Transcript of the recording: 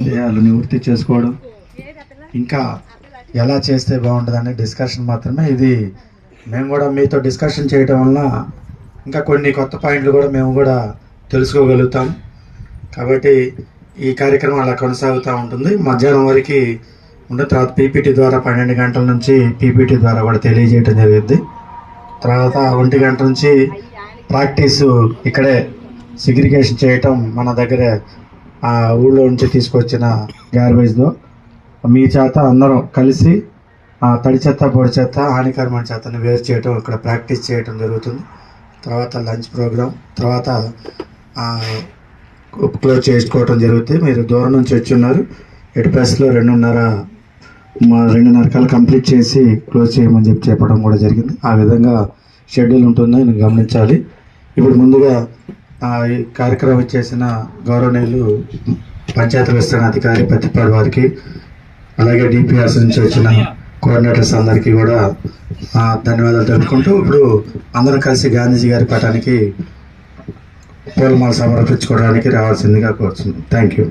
దేహాలు నివృత్తి చేసుకోవడం. ఇంకా ఎలా చేస్తే బాగుంటుందనే డిస్కషన్ మాత్రమే. ఇది మేము కూడా మీతో డిస్కషన్ చేయడం వలన ఇంకా కొన్ని కొత్త పాయింట్లు కూడా మేము కూడా తెలుసుకోగలుగుతాం. కాబట్టి ఈ కార్యక్రమం అలా కొనసాగుతూ ఉంటుంది. మధ్యాహ్నం వరకు ఉండే తర్వాత పీపీటీ ద్వారా పన్నెండు గంటల నుంచి పీపీటీ ద్వారా కూడా తెలియజేయడం జరిగింది. తర్వాత ఒంటి గంట నుంచి ప్రాక్టీస్ ఇక్కడే సిగ్రిగేషన్ చేయటం మన దగ్గరే ఆ ఊళ్ళో నుంచి తీసుకొచ్చిన గార్బేజ్లో మీ చేత అందరం కలిసి ఆ తడి చెత్త పొడి చెత్త హానికరమైన చెత్తను వేరు చేయటం ఇక్కడ ప్రాక్టీస్ చేయటం జరుగుతుంది. తర్వాత లంచ్ ప్రోగ్రాం తర్వాత క్లోజ్ చేసుకోవటం జరుగుతుంది. మీరు దూరం నుంచి వచ్చి ఉన్నారు. ఎటు ప్రెస్లో రెండున్నర మా రెండున్నర కాలు కంప్లీట్ చేసి క్లోజ్ చేయమని చెప్పి చెప్పడం కూడా జరిగింది. ఆ విధంగా షెడ్యూల్ ఉంటుందని నేను గమనించాలి. ఇప్పుడు ముందుగా ఈ కార్యక్రమం చేసిన గౌరవనీయులు పంచాయతీ విస్తరణ అధికారి పత్తిపాడు వారికి అలాగే డిపిఆర్స్ నుంచి వచ్చిన కోఆర్డినేటర్స్ అందరికీ కూడా ధన్యవాదాలు తెలుపుకుంటూ ఇప్పుడు అందరం కలిసి గాంధీజీ గారి పటానికి పూలమాల సమర్పించుకోవడానికి రావాల్సిందిగా కోరుతున్నాం థ్యాంక్ యూ